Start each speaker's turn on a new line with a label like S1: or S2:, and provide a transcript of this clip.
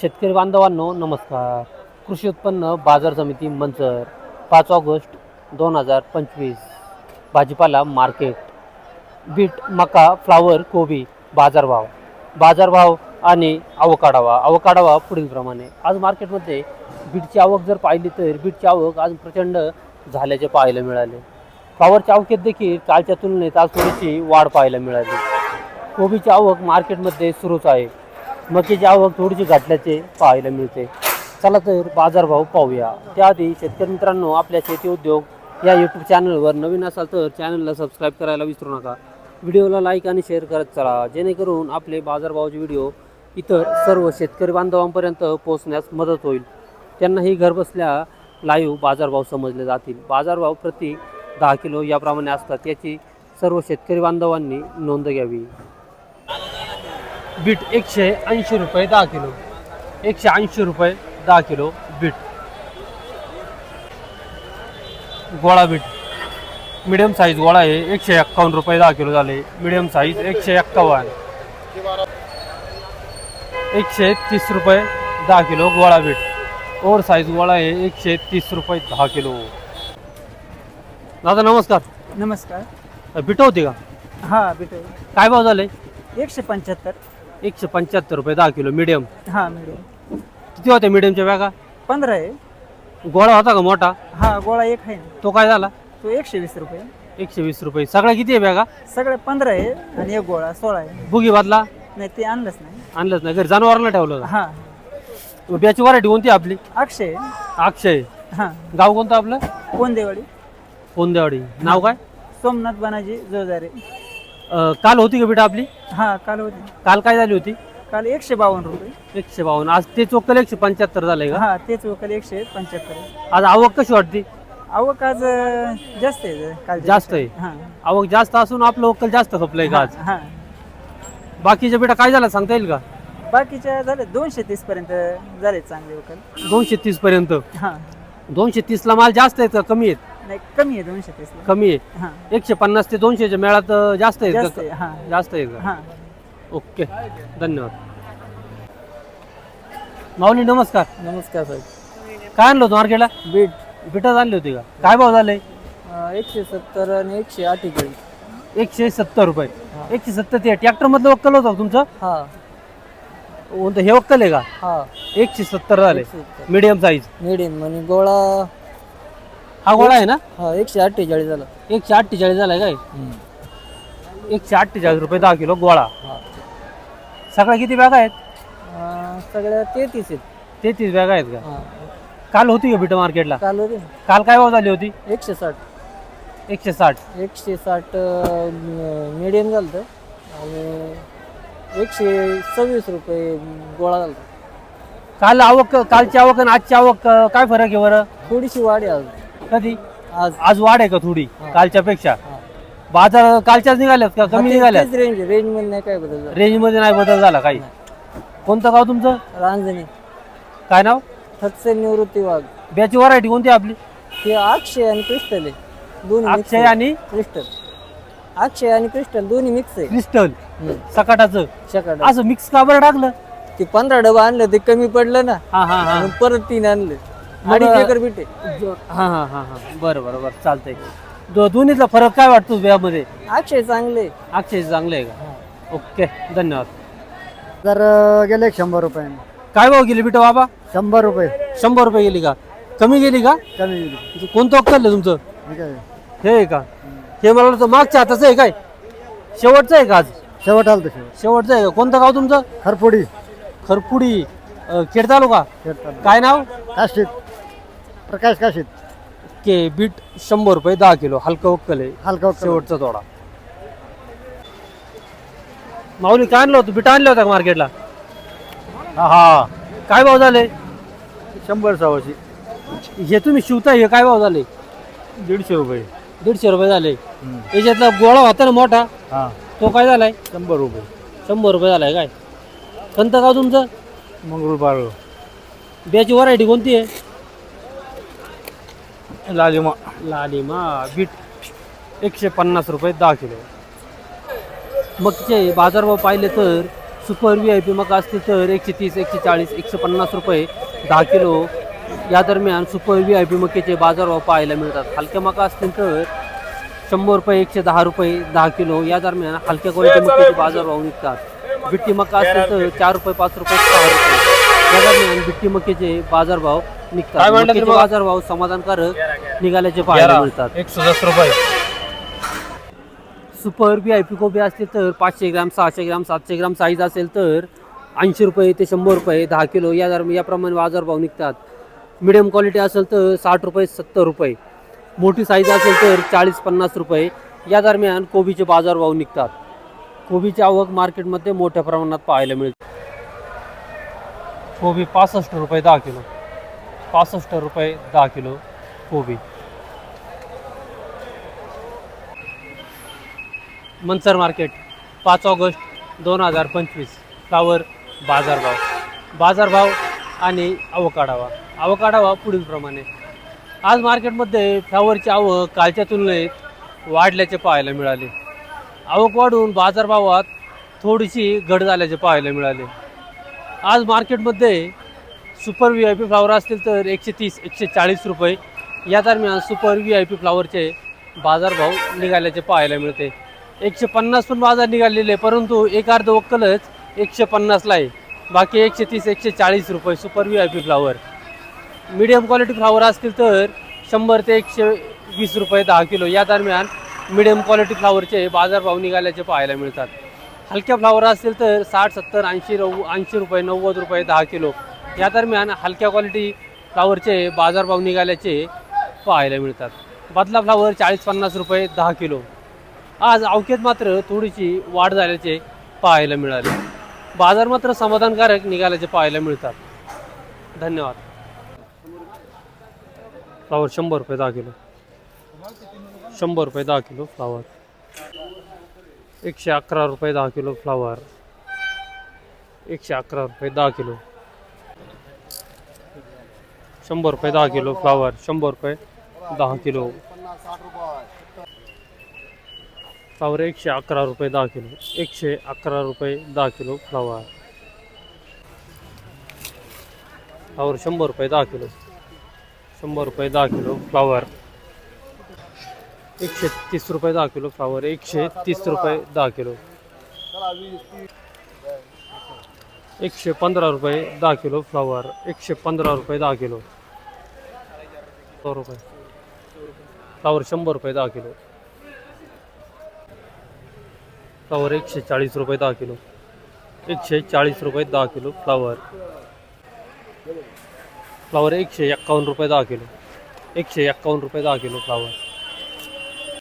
S1: शेतकरी बांधवांनो नमस्कार. कृषी उत्पन्न बाजार समिती मंचर पाच ऑगस्ट दोन हजार पंचवीस. भाजीपाला मार्केट. बीट मका फ्लावर कोबी बाजारभाव. बाजारभाव आणि अवकाढावा. अवकाढावा पुढीलप्रमाणे आज मार्केटमध्ये बीटची आवक जर पाहिली तर बीटची आवक आज प्रचंड झाल्याचे पाहायला मिळाले. फ्लावरच्या आवकेत देखील कालच्या तुलनेत आज थोडीशी वाढ पाहायला मिळाली. कोबीची आवक मार्केटमध्ये सुरूच आहे. मकीची आवक थोडीशी घटल्याचे पाहायला मिळते. चला तर बाजारभाव पाहूया. त्याआधी शेतकरी मित्रांनो आपल्या शेती उद्योग या यूट्यूब चॅनलवर नवीन असाल तर चॅनलला सबस्क्राईब करायला विसरू नका. व्हिडिओला लाईक आणि शेअर करत चला जेणेकरून आपले बाजारभावाचे व्हिडिओ इतर सर्व शेतकरी बांधवांपर्यंत पोहोचण्यास मदत होईल. त्यांनाही घरबसल्या लाईव्ह बाजारभाव समजले जातील. बाजारभाव प्रति दहा किलो याप्रमाणे असतात. याची सर्व शेतकरी बांधवांनी नोंद घ्यावी. बीट एकशे ऐंशी रुपये दहा किलो. एकशे ऐंशी रुपये दहा किलो बीट. गोळा बीट. मिडियम साईज गोळा आहे. एकशे एक्कावन्न रुपये दहा किलो झाले. मिडियम साईज एकशे एक्कावन्न. एकशे तीस रुपये दहा किलो गोळा बीट. ओव्हर साईज गोळा आहे. एकशे तीस रुपये दहा किलो. दादा नमस्कार.
S2: नमस्कार.
S1: बीट होती का?
S2: हां भेटू
S1: काय भाव झाले?
S2: एकशे पंच्याहत्तर.
S1: एकशे पंच्याहत्तर रुपये दहा किलो मिडियम
S2: हां मिळेल
S1: किती होत्या मिडियमच्या बॅगा?
S2: पंधरा आहे.
S1: गोळा होता का मोठा?
S2: हा गोळा एक आहे ना.
S1: तो काय झाला?
S2: तो एकशे वीस रुपये.
S1: एकशे वीस रुपये. सगळ्या किती आहे बॅगा?
S2: सगळे पंधरा आहे आणि एक गोळा सोळा आहे.
S1: बुगी बादला?
S2: नाही ते आणलंच नाही.
S1: आणलंच नाही. घरी जनावरांना ठेवलं
S2: हां.
S1: का ब्याची व्हरायटी कोणती आपली?
S2: अक्षय
S1: अक्षय.
S2: हां.
S1: गाव कोणतं आपलं?
S2: कोण देवाडी
S1: कोंदेवाडी. नाव काय?
S2: सोमनाथ बनाजी जोजारे.
S1: अं, काल होती का बेटा आपली?
S2: हां काल होती.
S1: काल काय झाली होती?
S2: काल एकशे बावन्न रुपये.
S1: एकशे बावन्न. आज ते चोक्कल एकशे पंच्याहत्तर झालंय का?
S2: हां तेच वकाल एकशे पंच्याहत्तर.
S1: आज आवक कशी वाटते
S2: आवक आज अं, जास्त आहे काल
S1: जास्त आहे?
S2: हां.
S1: आवक जास्त असून आपलं वक्कल जास्त खपलंय का आज?
S2: हां
S1: बाकीच्या बेटा काय झालं सांगता येईल का?
S2: बाकीच्या झाले दोनशे तीस पर्यंत झाले चांगले वकाल
S1: दोनशे तीस पर्यंत?
S2: हां.
S1: दोनशे तीसला माल जास्त आहेत का कमी आहेत?
S2: नाही कमी आहे दोनशे
S1: कमी आहे?
S2: हां.
S1: एकशे पन्नास ते दोनशेच्या मेळात अं, जास्त
S2: आहे हां.
S1: जास्त आहे का?
S2: हां.
S1: ओके धन्यवाद. माऊली नमस्कार.
S2: नमस्कार साहेब.
S1: काय आणलं होतं मार्केटला?
S2: बीट.
S1: बिटच आणली होती का? काय भाव झाले
S2: एकशे सत्तर आणि एकशे अठ्ठेचाळीस
S1: एकशे सत्तर रुपये. एकशे सत्तर ते ट्रॅक्टर मधलं वक्कल होतं का तुमचं?
S2: हा.
S1: कोणतं हे वक्कल आहे का?
S2: हा.
S1: एकशे सत्तर झाले. मीडियम साईज
S2: मिडियम आणि गोळा
S1: हा गोळा आहे ना?
S2: हा एकशे अठ्ठेचाळीस झाला.
S1: एकशे अठ्ठेचाळीस झालाय काय? एकशे अठ्ठेचाळीस रुपये दहा किलो गोळा. सगळ्या किती बॅग आहेत?
S2: अं, सगळ्या तेहतीस आहेत.
S1: तेहतीस बॅग आहेत का?
S2: हा.
S1: काल होती का बिट मार्केटला?
S2: काल होते.
S1: काल काय भाव झाली होती?
S2: एकशे साठ.
S1: एकशे साठ.
S2: एकशे साठ मिडियम झालं होतं. आणि एकशे सव्वीस रुपये गोळा झाला होता.
S1: काल आवक कालची आवक आणि आजची आवक अं, काय फरक आहे बरं?
S2: थोडीशी वाढ आहे आज
S1: कधी?
S2: आज.
S1: आज वाढ आहे का थोडी. कालच्या पेक्षा. बाजार कालच्याच निघाल्यात का? कमी निघाल्यात?
S2: रेंज रेंजमध्ये नाही काय बदल
S1: रेंजमध्ये नाही बदल झाला काही? कोणतं गाव तुमचं?
S2: रांजणी.
S1: काय नाव?
S2: थत्से निवृत्ती वाघ.
S1: ब्याची व्हरायटी कोणती आपली?
S2: हे अक्षय आणि क्रिस्टल आहे. दोन्ही
S1: अक्षय. आणि?
S2: क्रिस्टल. अक्षय आणि क्रिस्टल दोन्ही मिक्स आहे.
S1: क्रिस्टल. सकाटाचं.
S2: शकट
S1: असं मिक्स का बरं टाकलं?
S2: ते पंधरा डबा आणलं ते कमी पडलं ना.
S1: हा हा हा.
S2: परत तीन आणले. अडीच एकर बिटे
S1: हा हा हा हा. बरं बरं बरं. चालतंय. दो- दोन्हीतला फरक काय वाटतो ब्यामध्ये
S2: अक्षय चांगले.
S1: अक्षय चांगले आहे का? ओके धन्यवाद.
S2: तर गेले शंभर रुपये
S1: काय भाव गेली बिटो बाबा?
S2: शंभर रुपये.
S1: शंभर रुपये गेली का? कमी गेली का?
S2: कमी गेली.
S1: कोणतं अक्कल आहे तुमचं?
S2: ठीक आहे.
S1: हे आहे का? हे मला वाटतं मागच्या हाताचं आहे काय? शेवटचं आहे का आज?
S2: शेवट आलं शेवट.
S1: शेवटचं आहे का? कोणतं गाव तुमचं?
S2: खरपुडी.
S1: खरपुडी अं, खेड तालुका? काय नाव?
S2: काशीत प्रकाश काशीत
S1: के बीट शंभर रुपये दहा किलो हलका वक्कल आहे.
S2: हलका
S1: शेवटचा थोडा माऊली काय आणलं होतं? बीट आणलं होतं का मार्केटला? हा काय भाव झाले?
S2: शंभर सव्वाशे.
S1: हे तुम्ही शिवताय हे काय भाव झाले?
S2: दीडशे रुपये.
S1: दीडशे रुपये झाले. याच्यातला गोळा होता ना मोठा?
S2: हा.
S1: तो काय झालाय?
S2: शंभर रुपये.
S1: शंभर रुपये झालाय काय? कोणतं गाव तुमचं
S2: मंगळूर
S1: ब्याची व्हरायटी कोणती आहे?
S2: लालिमा.
S1: लालिमा बीट एकशे पन्नास रुपये दहा किलो. मगचे बाजारभाव पाहिले तर सुपर व्ही आय पी मका असतील तर एकशे तीस एकशे चाळीस एकशे पन्नास रुपये दहा किलो. या दरम्यान सुपर व्ही आय पी मक्याचे बाजारभाव पाहायला मिळतात हलक्या मका असतील तर शंभर रुपये एकशे दहा रुपये दहा किलो. या दरम्यान हलक्या क्वालिटी मक्याचे बाजारभाव निघतात बिट्टी मका असतील तर चार रुपये पाच रुपये सहा रुपये. या दरम्यान बिट्टी मक्याचे बाजारभाव निघतात मक्याचे? बाजारभाव समाधानकारक निघाल्याचे पाहायला मिळतात.
S3: एक सदस्य रुपये.
S1: सुपर व्ही आय पी कोबी असतील तर पाचशे ग्राम सहाशे ग्राम सातशे ग्राम साईज असेल तर ऐंशी रुपये ते शंभर रुपये दहा किलो या दरम्यान याप्रमाणे बाजारभाव निघतात. मिडियम क्वालिटी असेल तर साठ रुपये सत्तर रुपये. मोठी साईज असेल तर चाळीस पन्नास रुपये. या दरम्यान कोबीचे बाजारभाव निघतात. कोबीची आवक मार्केटमध्ये मोठ्या प्रमाणात पाहायला मिळते. कोबी पासष्ट रुपये दहा किलो. पासष्ट रुपये दहा किलो कोबी. मनसर मार्केट पाच ऑगस्ट दोन हजार पंचवीस. फ्लावर बाजारभाव बाजारभाव आणि आवकाढावा आवकाढावा पुढीलप्रमाणे आज मार्केटमध्ये फ्लावरची आवक कालच्या तुलनेत वाढल्याचे पाहायला मिळाले. आवक वाढून बाजारभावात थोडीशी घट झाल्याचे पाहायला मिळाले. आज मार्केटमध्ये super V I P flower असतील तर एकशे तीस एकशे चाळीस रुपये. या दरम्यान सुपर व्ही आय पी फ्लावरचे बाजारभाव निघाल्याचे पाहायला मिळते. एकशे पन्नास पण बाजार निघालेले आहे परंतु एक अर्ध वक्कलच एकशे पन्नासला आहे. बाकी एकशे तीस एकशे चाळीस रुपये super V I P flower medium quality flower असतील तर शंभर ते एकशे वीस रुपये दहा किलो. या दरम्यान मीडियम क्वालिटी फ्लावरचे बाजारभाव निघाल्याचे पाहायला मिळतात. हलक्या फ्लावर असतील तर साठ सत्तर ऐंशी नव्व ऐंशी रुपये नव्वद रुपये दहा किलो. या दरम्यान हलक्या क्वालिटी फ्लावरचे बाजारभाव निघाल्याचे पाहायला मिळतात. बदला फ्लावर चाळीस पन्नास रुपये दहा किलो. आज अवकेत मात्र थोडीशी वाढ झाल्याचे पाहायला मिळाले. बाजार मात्र समाधानकारक निघाल्याचे पाहायला मिळतात. धन्यवाद. फ्लावर शंभर रुपये दहा किलो. शंभर रुपये दहा किलो फ्लावर. एकशे अकरा रुपये दहा किलो फ्लावर. एकशे अकरा रुपये दहा किलो. शंभर रुपये दहा किलो फ्लावर. शंभर रुपये दहा किलो. फ्लावर एकशे अकरा रुपये दहा किलो एकशे अकरा रुपये दहा किलो फ्लावर. फ्लावर शंभर रुपये दहा किलो शंभर रुपये दहा किलो फ्लावर. एकशे तीस रुपये दहा किलो फ्लावर एकशे तीस रुपये दहा किलो. एकशे पंधरा रुपये दहा किलो फ्लावर एकशे पंधरा रुपये दहा किलो. सौ रुपये. फ्लावर शंभर रुपये दहा किलो. फ्लावर एकशे चाळीस रुपये दहा किलो. एकशे चाळीस रुपये दहा किलो फ्लावर. फ्लावर एकशे एक्कावन्न रुपये दहा किलो. एकशे एक्कावन्न रुपये दहा किलो फ्लावर.